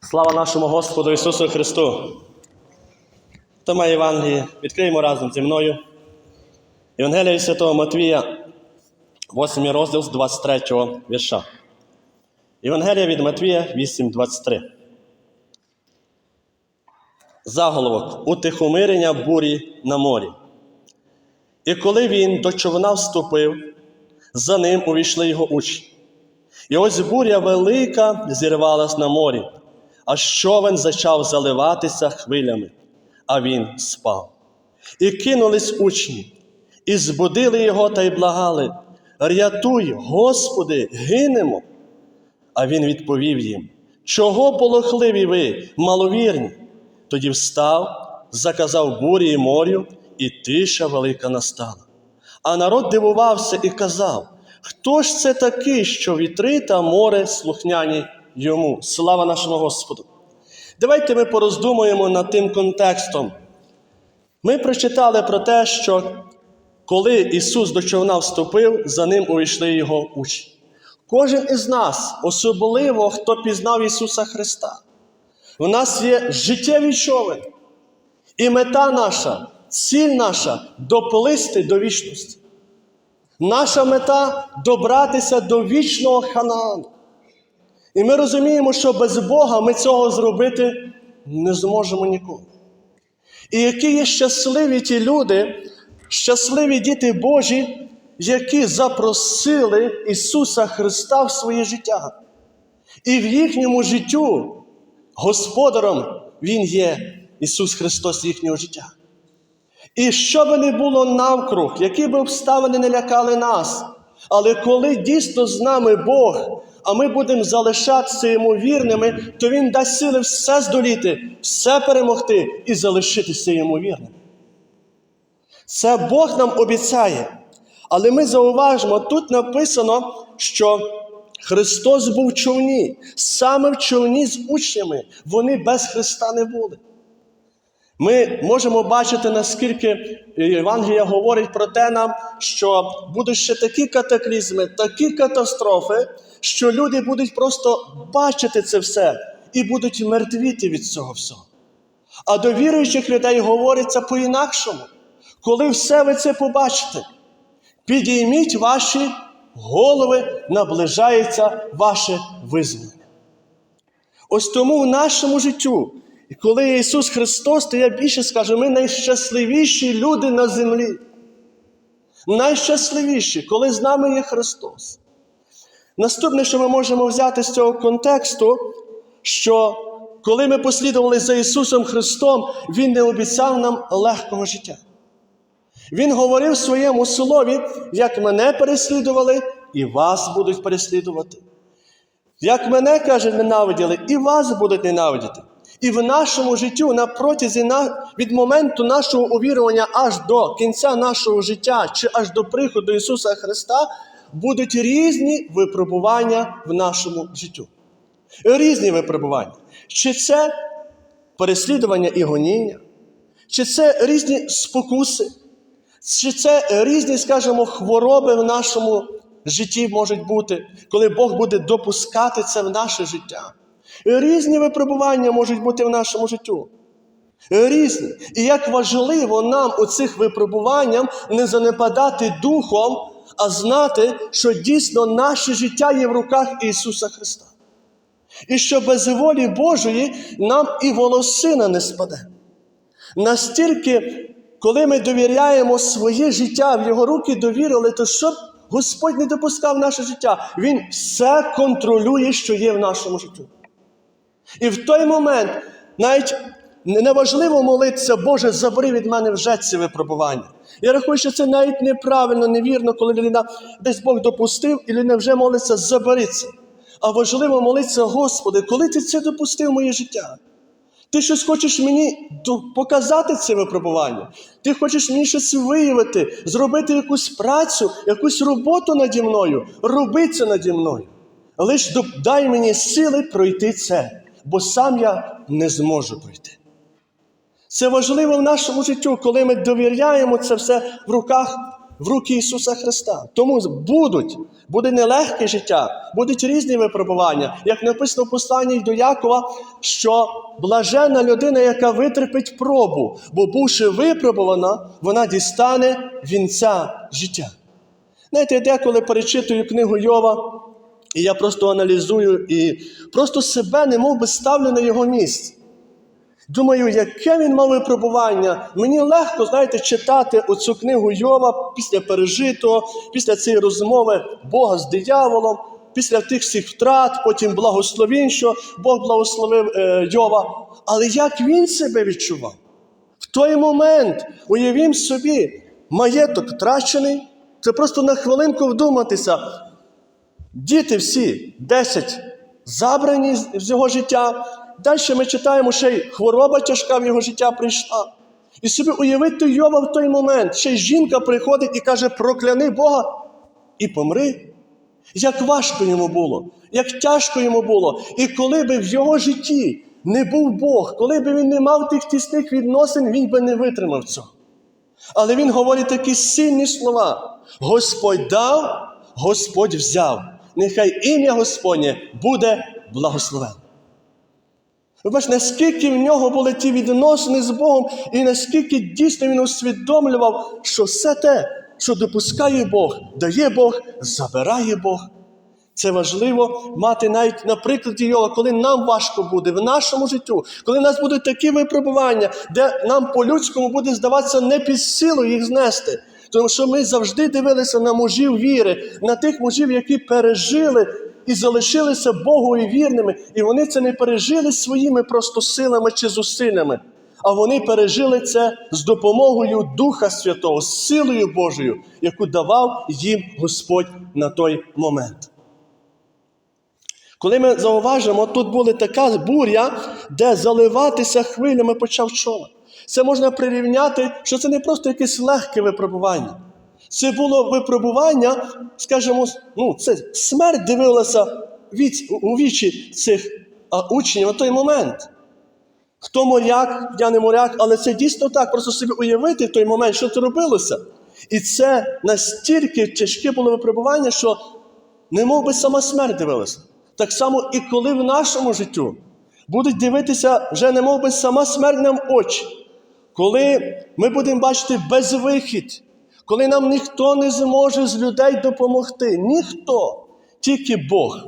Слава нашому Господу Ісусу Христу! Хто має Євангеліє, відкриємо разом зі мною. Євангелія Святого Матвія, 8 розділ з 23 вірша. Євангелія від Матвія 8.23. Заголовок утихомирення бурі на морі. І коли він до човна вступив, за ним увійшли його учні. І ось буря велика зірвалась на морі, а човен почав заливатися хвилями, а він спав. І кинулись учні, і збудили його та й благали: Рятуй, Господи, гинемо. А він відповів їм: Чого полохливі ви, маловірні? Тоді встав, заказав бурі і морю, і тиша велика настала. А народ дивувався і казав: Хто ж це такий, що вітри та море слухняні йому? Слава нашому Господу! Давайте ми пороздумуємо над тим контекстом. Ми прочитали про те, що коли Ісус до човна вступив, за ним увійшли його учні. Кожен із нас, особливо хто пізнав Ісуса Христа, у нас є життєвий човен. І мета наша, ціль наша доплисти до вічності. Наша мета добратися до вічного Ханаану. І ми розуміємо, що без Бога ми цього зробити не зможемо ніколи. І які є щасливі ті люди, щасливі діти Божі, які запросили Ісуса Христа в своє життя. І в їхньому життю Господаром Він є Ісус Христос їхнього життя. І що би не було навкруг, які б обставини не лякали нас, але коли дійсно з нами Бог, а ми будемо залишатися йому вірними, то Він дасть сили все здоліти, все перемогти і залишитися йому вірним. Це Бог нам обіцяє. Але ми зауважимо, тут написано, що Христос був в човні, саме в човні з учнями, вони без Христа не були. Ми можемо бачити, наскільки Євангелія говорить про те нам, що будуть ще такі катаклізми, такі катастрофи, що люди будуть просто бачити це все і будуть мертвіти від цього всього. А до віруючих людей говориться по-інакшому. Коли все ви це побачите, підійміть ваші голови, наближається ваше визволення. Ось тому в нашому життю, і коли Ісус Христос, то я більше скажу, ми найщасливіші люди на землі. Найщасливіші, коли з нами є Христос. Наступне, що ми можемо взяти з цього контексту, що коли ми послідували за Ісусом Христом, Він не обіцяв нам легкого життя. Він говорив своєму слові, як мене переслідували, і вас будуть переслідувати. Як мене, каже, ненавиділи, і вас будуть ненавидіти. І в нашому життю на протязі від моменту нашого увірування аж до кінця нашого життя, чи аж до приходу Ісуса Христа, будуть різні випробування в нашому життю. Різні випробування. Чи це переслідування і гоніння, чи це різні спокуси, чи це різні, скажімо, хвороби в нашому житті можуть бути, коли Бог буде допускати це в наше життя. Різні випробування можуть бути в нашому життю. Різні. І як важливо нам у цих випробуваннях не занепадати духом, а знати, що дійсно наше життя є в руках Ісуса Христа. І що без волі Божої нам і волосина не спаде. Настільки, коли ми довіряємо своє життя в Його руки довірили, то щоб Господь не допускав наше життя, Він все контролює, що є в нашому житті. І в той момент навіть неважливо молитися, Боже, забери від мене вже ці випробування. Я рахую, що це навіть неправильно, невірно, коли людина десь Бог допустив, і людина вже молиться, забери це. А важливо молитися, Господи, коли ти це допустив в моє життя? Ти щось хочеш мені показати це випробування? Ти хочеш мені щось виявити, зробити якусь працю, якусь роботу наді мною, роби це наді мною. Лиш дай мені сили пройти це, бо сам я не зможу пройти. Це важливо в нашому житті, коли ми довіряємо це все в руках в руки Ісуса Христа. Тому будуть, буде нелегке життя, будуть різні випробування, як написано в посланні до Якова, що блажена людина, яка витерпить пробу, бо бувши випробувана, вона дістане вінця життя. Знаєте, деколи перечитую книгу Йова, і я просто аналізую і просто себе не мов би ставлю на його місце. Думаю, яке він мав випробування. Мені легко, знаєте, читати оцю книгу Йова після пережитого, після цієї розмови Бога з дияволом, після тих всіх втрат, потім благословінь, що Бог благословив е, Йова. Але як він себе відчував? В той момент уявім собі, маєток втрачений, це просто на хвилинку вдуматися. Діти всі 10 забрані з його життя. Далі ми читаємо, ще й хвороба тяжка в його життя прийшла. І собі уявити Йова в той момент, ще й жінка приходить і каже: прокляни Бога і помри. Як важко йому було, як тяжко йому було. І коли би в його житті не був Бог, коли би він не мав тих тісних відносин, він би не витримав цього. Але він говорить такі сильні слова: Господь дав, Господь взяв. Нехай ім'я Господнє буде благословенне. Ви бачите, наскільки в нього були ті відносини з Богом, і наскільки дійсно він усвідомлював, що все те, що допускає Бог, дає Бог, забирає Бог. Це важливо мати навіть на прикладі Йова, коли нам важко буде в нашому життю, коли в нас будуть такі випробування, де нам по-людському буде здаватися не під силу їх знести. Тому що ми завжди дивилися на мужів віри, на тих мужів, які пережили і залишилися Богові вірними, і вони це не пережили своїми просто силами чи зусиллями, а вони пережили це з допомогою Духа Святого, з силою Божою, яку давав їм Господь на той момент. Коли ми зауважимо, тут була така буря, де заливатися хвилями почав човен. Це можна прирівняти, що це не просто якесь легке випробування. Це було випробування, скажімо, ну, це смерть дивилася від, у вічі цих а, учнів на той момент. Хто моряк, я не моряк, але це дійсно так, просто собі уявити в той момент, що це робилося. І це настільки тяжке було випробування, що не мов би сама смерть дивилася. Так само і коли в нашому життю будуть дивитися вже не мов би сама смерть нам очі, коли ми будемо бачити безвихідь, коли нам ніхто не зможе з людей допомогти, ніхто, тільки Бог.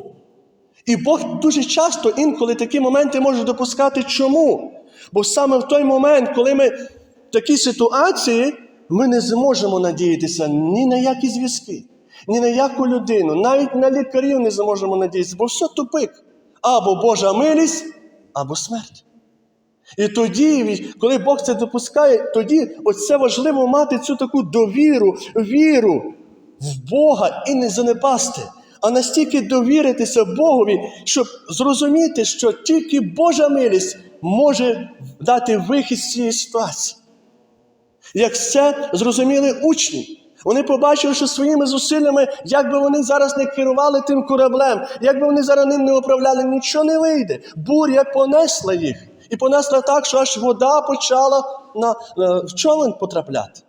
І Бог дуже часто інколи такі моменти може допускати. Чому? Бо саме в той момент, коли ми в такій ситуації, ми не зможемо надіятися ні на які зв'язки, ні на яку людину, навіть на лікарів не зможемо надіятися, бо все тупик. Або Божа милість, або смерть. І тоді, коли Бог це допускає, тоді оце важливо мати цю таку довіру, віру в Бога і не занепасти, а настільки довіритися Богові, щоб зрозуміти, що тільки Божа милість може дати вихід з цієї ситуації. Як це зрозуміли учні. Вони побачили, що своїми зусиллями, як би вони зараз не керували тим кораблем, як би вони зараз ним не управляли, нічого не вийде. Буря понесла їх. І понесла так, що аж вода почала на, на в човен потрапляти.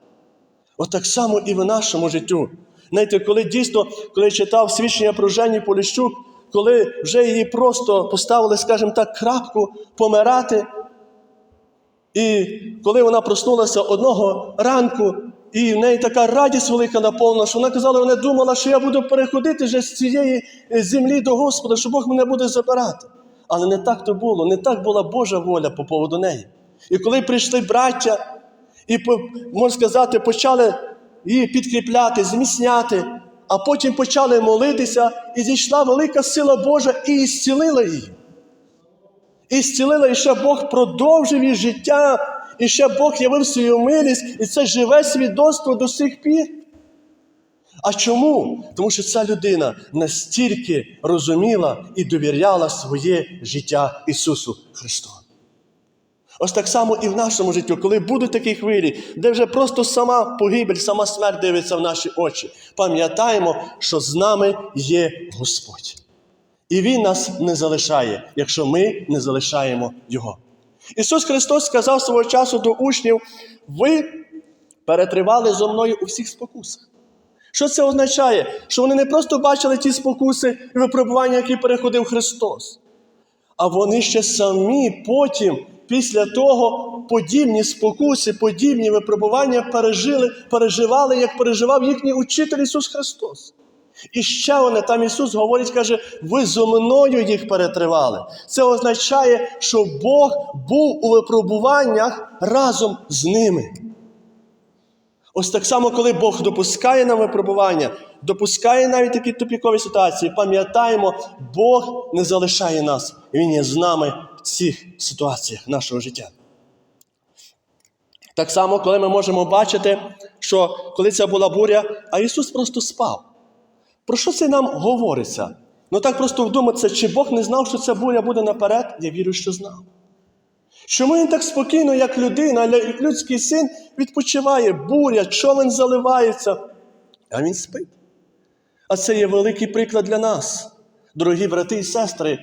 От так само і в нашому життю. Знаєте, коли дійсно, коли читав свідчення про Жені Поліщук, коли вже її просто поставили, скажімо так, крапку помирати. І коли вона проснулася одного ранку, і в неї така радість велика наповнена, що вона казала, вона думала, що я буду переходити вже з цієї землі до Господа, що Бог мене буде забирати. Але не так то було, не так була Божа воля по поводу неї. І коли прийшли браття, і, можна сказати, почали її підкріпляти, зміцняти, а потім почали молитися, і зійшла велика сила Божа і зцілила її. І зцілила, і ще Бог продовжив її життя, і ще Бог явив свою милість, і це живе свідоцтво до сих пір. А чому? Тому що ця людина настільки розуміла і довіряла своє життя Ісусу Христу. Ось так само і в нашому житті, коли будуть такі хвилі, де вже просто сама погибель, сама смерть дивиться в наші очі, пам'ятаємо, що з нами є Господь. І Він нас не залишає, якщо ми не залишаємо Його. Ісус Христос сказав свого часу до учнів: ви перетривали зо мною у всіх спокусах. Що це означає? Що вони не просто бачили ті спокуси і випробування, які переходив Христос, а вони ще самі потім, після того, подібні спокуси, подібні випробування пережили, переживали, як переживав їхній учитель Ісус Христос. І ще вони, там Ісус говорить, каже, ви зо мною їх перетривали. Це означає, що Бог був у випробуваннях разом з ними. Ось так само, коли Бог допускає нам випробування, допускає навіть такі тупікові ситуації, пам'ятаємо, Бог не залишає нас. Він є з нами в цих ситуаціях нашого життя. Так само, коли ми можемо бачити, що коли це була буря, а Ісус просто спав. Про що це нам говориться? Ну так просто вдуматися, чи Бог не знав, що ця буря буде наперед? Я вірю, що знав. Чому він так спокійно, як людина, як людський син, відпочиває, буря, човен заливається, а він спить. А це є великий приклад для нас, дорогі брати і сестри.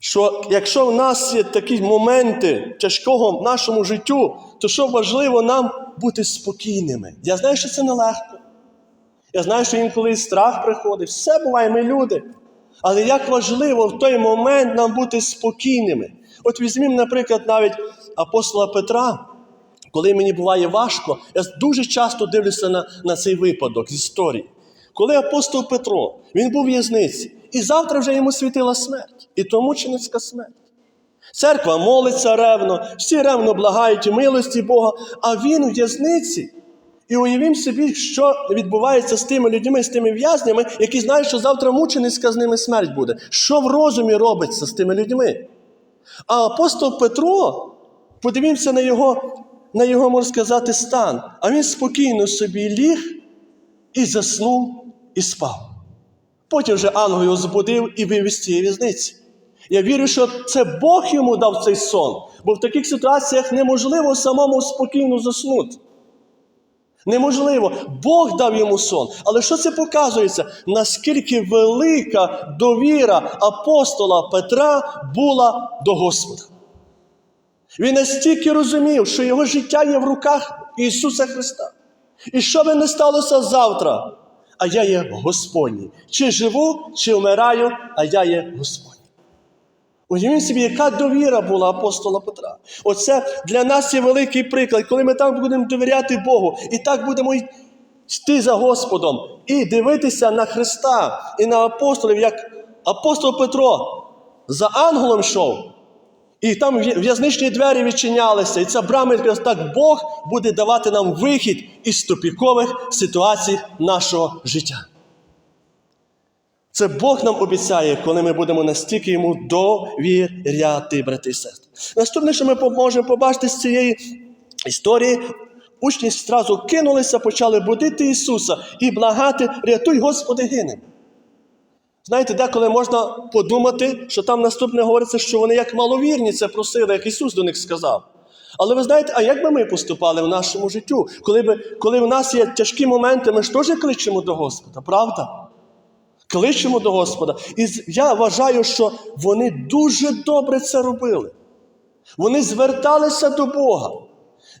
Що якщо в нас є такі моменти тяжкого в нашому життю, то що важливо нам бути спокійними. Я знаю, що це нелегко. Я знаю, що інколи і страх приходить. Все буває, ми люди. Але як важливо в той момент нам бути спокійними. От візьмімо, наприклад, навіть апостола Петра, коли мені буває важко, я дуже часто дивлюся на, на цей випадок з історії. Коли апостол Петро, він був в в'язниці, і завтра вже йому світила смерть, і то мученицька смерть. Церква молиться ревно, всі ревно благають милості Бога, а він у в'язниці. І уявім собі, що відбувається з тими людьми, з тими в'язнями, які знають, що завтра мученицька з ними смерть буде. Що в розумі робиться з тими людьми? А апостол Петро, подивімося на його, на його, можна сказати, стан. А він спокійно собі ліг і заснув і спав. Потім вже ангел його збудив і вивіз з цієї в'язниці. Я вірю, що це Бог йому дав цей сон, бо в таких ситуаціях неможливо самому спокійно заснути. Неможливо. Бог дав йому сон. Але що це показується? Наскільки велика довіра апостола Петра була до Господа. Він настільки розумів, що його життя є в руках Ісуса Христа. І що би не сталося завтра, а я є Господній. Чи живу, чи вмираю, а я є Господній. Уявіть собі, яка довіра була апостола Петра. Оце для нас є великий приклад, коли ми так будемо довіряти Богу, і так будемо йти за Господом, і дивитися на Христа і на апостолів, як апостол Петро за ангелом йшов, і там в'язничні двері відчинялися, і ця брама якраз так Бог буде давати нам вихід із тупікових ситуацій нашого життя. Це Бог нам обіцяє, коли ми будемо настільки йому довіряти, брати і сестри. Наступне, що ми можемо побачити з цієї історії, учні зразу кинулися, почали будити Ісуса і благати, рятуй, Господи, гинемо. Знаєте, деколи можна подумати, що там наступне говориться, що вони як маловірні це просили, як Ісус до них сказав. Але ви знаєте, а як би ми поступали в нашому життю? Коли, би, коли в нас є тяжкі моменти, ми ж теж кличемо до Господа, правда? Кличемо до Господа. І я вважаю, що вони дуже добре це робили. Вони зверталися до Бога.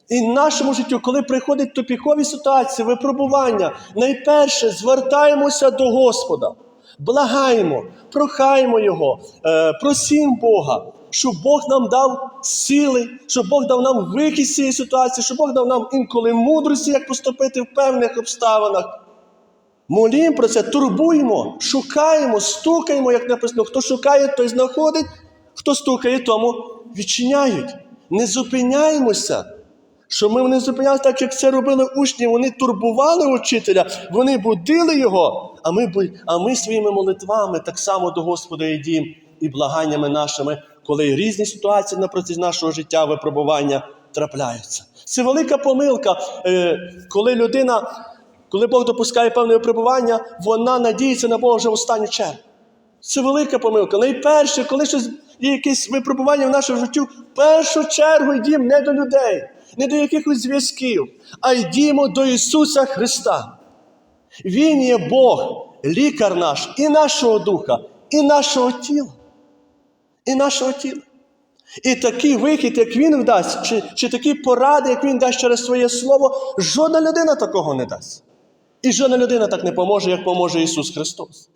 І в нашому життю, коли приходять тупікові ситуації, випробування, найперше звертаємося до Господа, благаємо, прохаємо Його, е, просім Бога, щоб Бог нам дав сили, щоб Бог дав нам вихід з цієї ситуації, щоб Бог дав нам інколи мудрості, як поступити в певних обставинах. Молімо про це, турбуємо, шукаємо, стукаємо, як написано, хто шукає, той знаходить, хто стукає, тому відчиняють. Не зупиняємося. Що ми не зупинялися так, як це робили учні. Вони турбували учителя, вони будили його, а ми а ми своїми молитвами так само до Господа йдімо і благаннями нашими, коли різні ситуації на протязі нашого життя, випробування трапляються. Це велика помилка, е, коли людина. Коли Бог допускає певне випробування, вона надіється на Бога вже в останню чергу. Це велика помилка. Найперше, коли щось є якесь випробування в нашому житті, в першу чергу йдімо не до людей, не до якихось зв'язків, а йдімо до Ісуса Христа. Він є Бог, лікар наш і нашого духа, і нашого тіла. І нашого тіла. І такий вихід, як він вдасть, чи, чи такі поради, як він дасть через своє слово, жодна людина такого не дасть. І жодна людина так не поможе, як поможе Ісус Христос.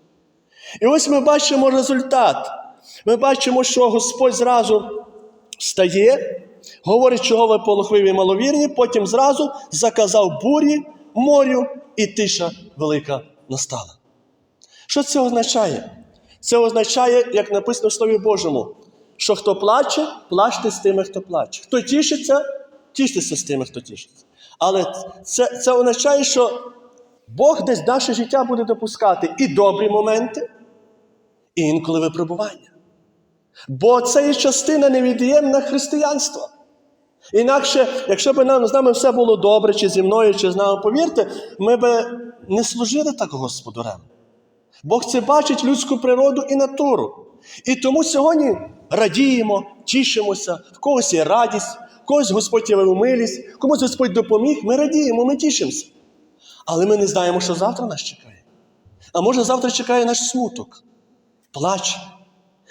І ось ми бачимо результат. Ми бачимо, що Господь зразу встає, говорить, чого ви полохливі і маловірні, потім зразу заказав бурі, морю, і тиша велика настала. Що це означає? Це означає, як написано в Слові Божому, що хто плаче, плачте з тими, хто плаче. Хто тішиться, тіштеся з тими, хто тішиться. Але це, це означає, що Бог десь наше життя буде допускати і добрі моменти, і інколи випробування. Бо це є частина невід'ємна християнства. Інакше, якщо б нам з нами все було добре, чи зі мною, чи з нами, повірте, ми б не служили так Господорем. Бог це бачить людську природу і натуру. І тому сьогодні радіємо, тішимося, в когось є радість, в когось Господь явив милість, комусь Господь допоміг, ми радіємо, ми тішимося. Але ми не знаємо, що завтра нас чекає. А може завтра чекає наш смуток, плач.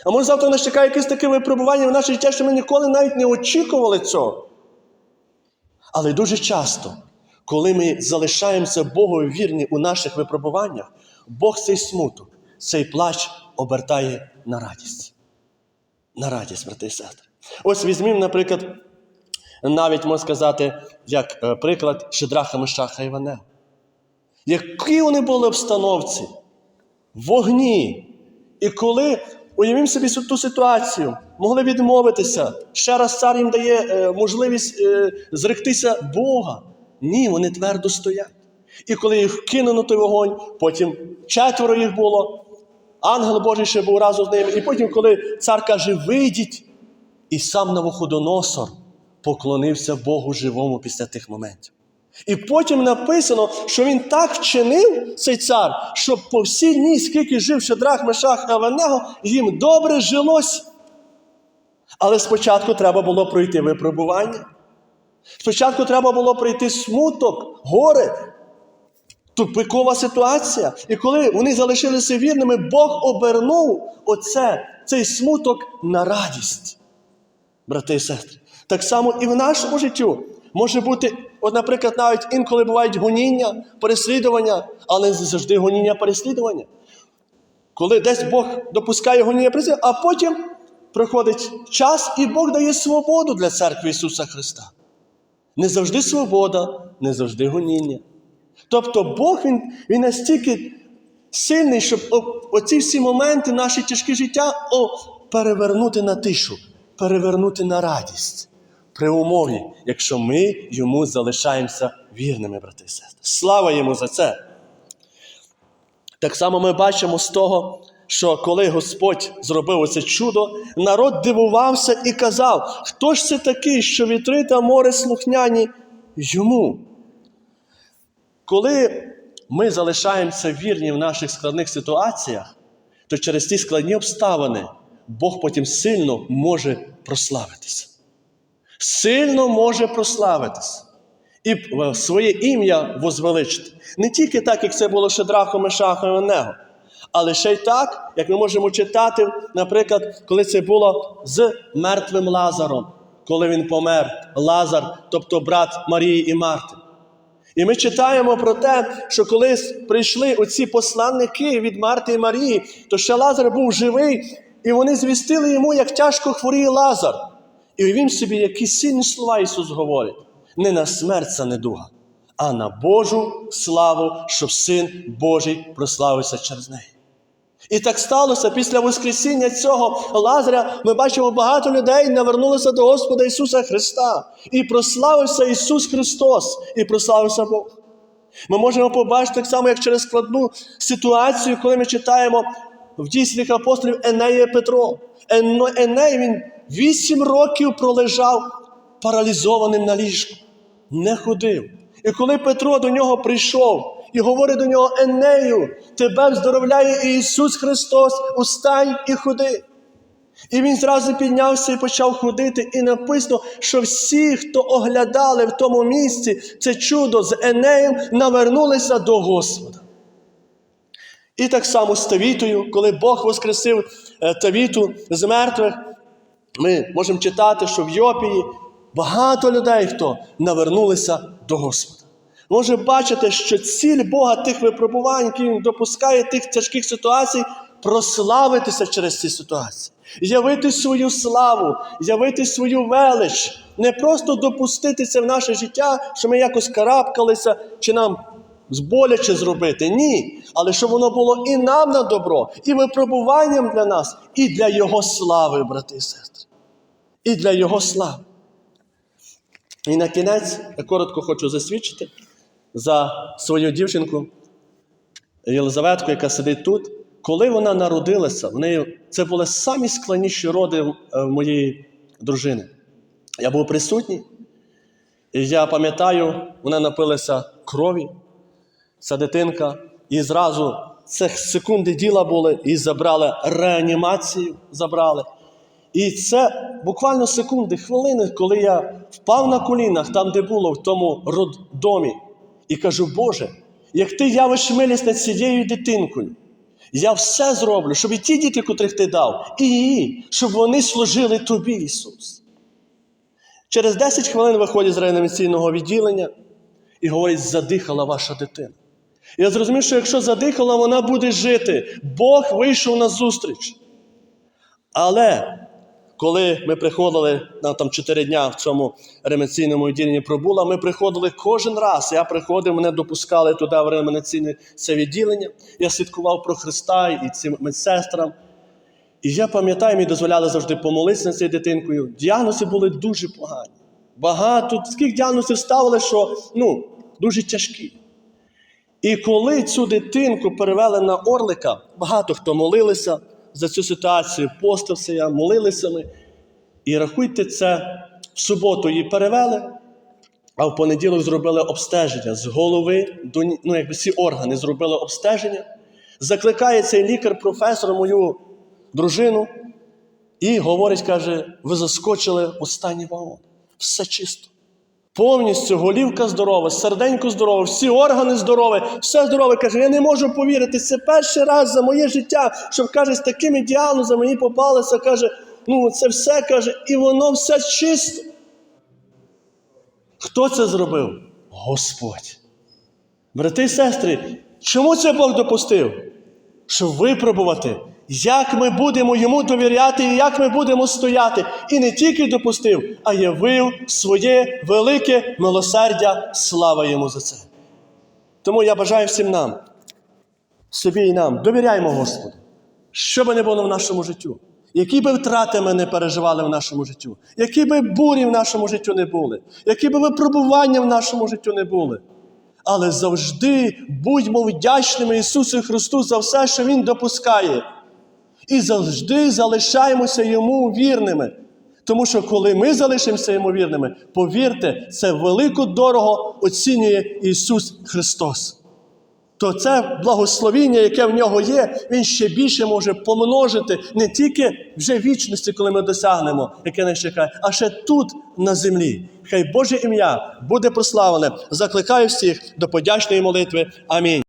А може завтра нас чекає якесь таке випробування в наше життя, що ми ніколи навіть не очікували цього. Але дуже часто, коли ми залишаємося Богові вірні у наших випробуваннях, Бог цей смуток, цей плач обертає на радість. На радість, брати і сестри. Ось візьмімо, наприклад, навіть можна сказати, як е, приклад Шедраха Мешаха Іванега. Які вони були обстановці? Вогні. І коли, уявімо собі ту ситуацію, могли відмовитися, ще раз цар їм дає е, можливість е, зректися Бога. Ні, вони твердо стоять. І коли їх кинули на той вогонь, потім четверо їх було, ангел Божий ще був разом з ними. І потім, коли цар каже, вийдіть, і сам Навуходоносор поклонився Богу живому після тих моментів. І потім написано, що він так вчинив, цей цар, що по всі дні, скільки жив Шедрах, Мешах, Аванего, їм добре жилось. Але спочатку треба було пройти випробування. Спочатку треба було пройти смуток, горе, тупикова ситуація. І коли вони залишилися вірними, Бог обернув оце, цей смуток на радість. Брати і сестри. Так само і в нашому життю може бути, от, наприклад, навіть інколи бувають гоніння, переслідування, але не завжди гоніння переслідування. Коли десь Бог допускає гоніння переслідування, а потім проходить час, і Бог дає свободу для церкви Ісуса Христа. Не завжди свобода, не завжди гоніння. Тобто Бог він, він настільки сильний, щоб оці всі моменти, наші тяжкі життя о, перевернути на тишу, перевернути на радість. При умові, якщо ми йому залишаємося вірними, брати і сестри. Слава йому за це! Так само ми бачимо з того, що коли Господь зробив оце чудо, народ дивувався і казав, хто ж це такий, що вітри та море слухняні йому. Коли ми залишаємося вірні в наших складних ситуаціях, то через ті складні обставини Бог потім сильно може прославитися. Сильно може прославитися. І е, своє ім'я возвеличити. Не тільки так, як це було Шедрахом, Мешахом і Онего, але ще й так, як ми можемо читати, наприклад, коли це було з мертвим Лазаром, коли він помер, Лазар, тобто брат Марії і Марти. І ми читаємо про те, що коли прийшли оці посланники від Марти і Марії, то ще Лазар був живий, і вони звістили йому, як тяжко хворіє Лазар. І уявім собі, які сильні слова Ісус говорить. Не на смерть це недуга, а на Божу славу, щоб Син Божий прославився через неї. І так сталося після Воскресіння цього Лазаря. Ми бачимо, багато людей навернулися до Господа Ісуса Христа. І прославився Ісус Христос, і прославився Бог. Ми можемо побачити так само, як через складну ситуацію, коли ми читаємо в дійсних апостолів Енея Петро. Еней він вісім років пролежав паралізованим на ліжку, не ходив. І коли Петро до нього прийшов і говорить до нього Енею, тебе вздоровляє Ісус Христос, устань і ходи. І він зразу піднявся і почав ходити. І написано, що всі, хто оглядали в тому місці це чудо з Енеєм, навернулися до Господа. І так само з Тавітою, коли Бог воскресив е, Тавіту з мертвих, ми можемо читати, що в Йопії багато людей, хто навернулися до Господа. Може бачити, що ціль Бога тих випробувань, які Він допускає тих тяжких ситуацій, прославитися через ці ситуації, явити свою славу, явити свою велич, не просто допустити це в наше життя, що ми якось карабкалися, чи нам зболяче зробити. Ні. Але щоб воно було і нам на добро, і випробуванням для нас, і для Його слави, брати і сестри. І для Його слави. І на кінець я коротко хочу засвідчити за свою дівчинку Єлизаветку, яка сидить тут. Коли вона народилася, в неї це були самі складніші роди е, моєї дружини. Я був присутній, і я пам'ятаю, вона напилася крові, ця дитинка, і зразу це секунди діла були, і забрали реанімацію, забрали. І це буквально секунди, хвилини, коли я впав на колінах, там, де було, в тому роддомі, і кажу, Боже, як ти явиш милість над цією дитинкою, я все зроблю, щоб і ті діти, котрих ти дав, і її, щоб вони служили тобі, Ісус. Через 10 хвилин виходить з реанімаційного відділення і говорить, задихала ваша дитина. Я зрозумів, що якщо задихала, вона буде жити. Бог вийшов на зустріч. Але коли ми приходили на там 4 дня в цьому реанімаційному відділенні пробула, ми приходили кожен раз. Я приходив, мене допускали туди в реанімаційне це відділення. Я слідкував про Христа і цим медсестрам. І я пам'ятаю, мені дозволяли завжди помолитися цією дитинкою. Діагнози були дуже погані. Багато таких діагнозів ставили, що ну, дуже тяжкі. І коли цю дитинку перевели на Орлика, багато хто молилися за цю ситуацію, постився я, молилися ми. І рахуйте це, в суботу її перевели, а в понеділок зробили обстеження з голови до ну, якби всі органи зробили обстеження. Закликає цей лікар-професор мою дружину і говорить, каже: ви заскочили останній вагон. Все чисто. Повністю голівка здорова, серденько здорове, всі органи здорові, все здорове. Каже, я не можу повірити. Це перший раз за моє життя, щоб каже, з такими діагнозами мені попалося. Каже, ну це все каже, і воно все чисто. Хто це зробив? Господь. Брати і сестри, чому це Бог допустив? Щоб випробувати, як ми будемо йому довіряти і як ми будемо стояти. І не тільки допустив, а явив своє велике милосердя. Слава йому за це. Тому я бажаю всім нам, собі і нам, довіряймо Господу, що би не було в нашому життю, які би втрати ми не переживали в нашому життю, які би бурі в нашому життю не були, які би випробування в нашому життю не були. Але завжди будьмо вдячними Ісусу Христу за все, що Він допускає. І завжди залишаємося Йому вірними. Тому що коли ми залишимося йому вірними, повірте, це велико дорого оцінює Ісус Христос. То це благословіння, яке в нього є, Він ще більше може помножити не тільки вже вічності, коли ми досягнемо, яке нас чекає, а ще тут на землі. Хай Боже ім'я буде прославлене. Закликаю всіх до подячної молитви. Амінь.